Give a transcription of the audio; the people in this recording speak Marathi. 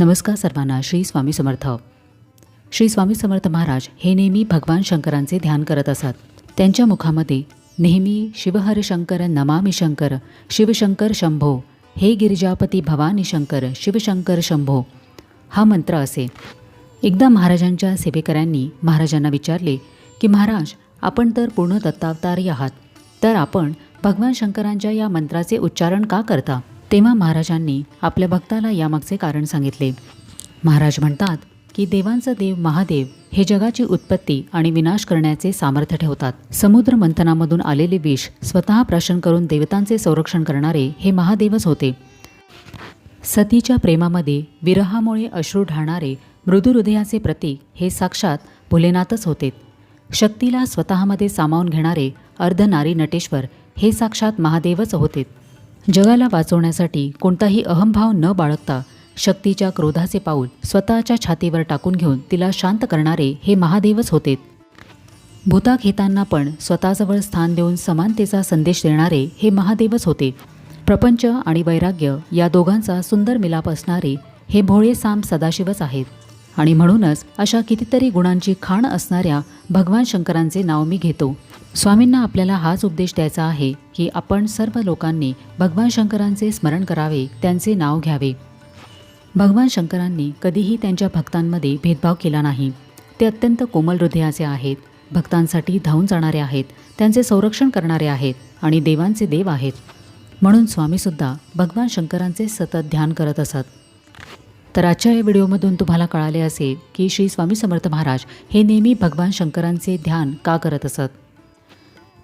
नमस्कार सर्वांना श्री स्वामी समर्थ. श्री स्वामी समर्थ महाराज हे नेहमी भगवान शंकरांचे ध्यान करत असत. त्यांच्या मुखामध्ये नेहमी शिवहर शंकर नमामि शंकर शिवशंकर शंभो हे गिरिजापती भवानी शंकर शिवशंकर शंभो हा मंत्र असे. एकदा महाराजांच्या सेवेकऱ्यांनी महाराजांना विचारले की महाराज आपण तर पूर्ण दत्तावतारी आहात तर आपण भगवान शंकरांच्या या मंत्राचे उच्चारण का करता? तेव्हा महाराजांनी आपल्या भक्ताला यामागचे कारण सांगितले. महाराज म्हणतात की देवांचा देव महादेव हे जगाची उत्पत्ती आणि विनाश करण्याचे सामर्थ्य ठेवतात. समुद्र मंथनामधून आलेले विष स्वतः प्राशन करून देवतांचे संरक्षण करणारे हे महादेवच होते. सतीच्या प्रेमामध्ये विरहामुळे अश्रू ढाळणारे मृदू हृदयाचे प्रतीक हे साक्षात भोलेनाथच होते. शक्तीला स्वतःमध्ये सामावून घेणारे अर्धनारी नटेश्वर हे साक्षात महादेवच होते. जगाला वाचवण्यासाठी कोणताही अहंभाव न बाळगता शक्तीच्या क्रोधाचे पाऊल स्वतःच्या छातीवर टाकून घेऊन तिला शांत करणारे हे महादेवच होते. भूता घेताना पण स्वतःजवळ स्थान देऊन समानतेचा संदेश देणारे हे महादेवच होते. प्रपंच आणि वैराग्य या दोघांचा सुंदर मिलाप असणारे हे भोळे साम सदाशिवच आहेत. आणि म्हणूनच अशा कितीतरी गुणांची खाण असणाऱ्या भगवान शंकरांचे नाव मी घेतो. स्वामींना आपल्याला हाच उपदेश द्यायचा आहे की आपण सर्व लोकांनी भगवान शंकरांचे स्मरण करावे त्यांचे नाव घ्यावे. भगवान शंकरांनी कधीही त्यांच्या भक्तांमध्ये भेदभाव केला नाही. ते अत्यंत कोमल हृदयाचे आहेत. भक्तांसाठी धावून जाणारे आहेत. त्यांचे संरक्षण करणारे आहेत आणि देवांचे देव आहेत. म्हणून स्वामीसुद्धा भगवान शंकरांचे सतत ध्यान करत असत. तर आजच्या या व्हिडिओमधून तुम्हाला कळाले असेल की श्री स्वामी समर्थ महाराज हे नेहमी भगवान शंकरांचे ध्यान का करत असत?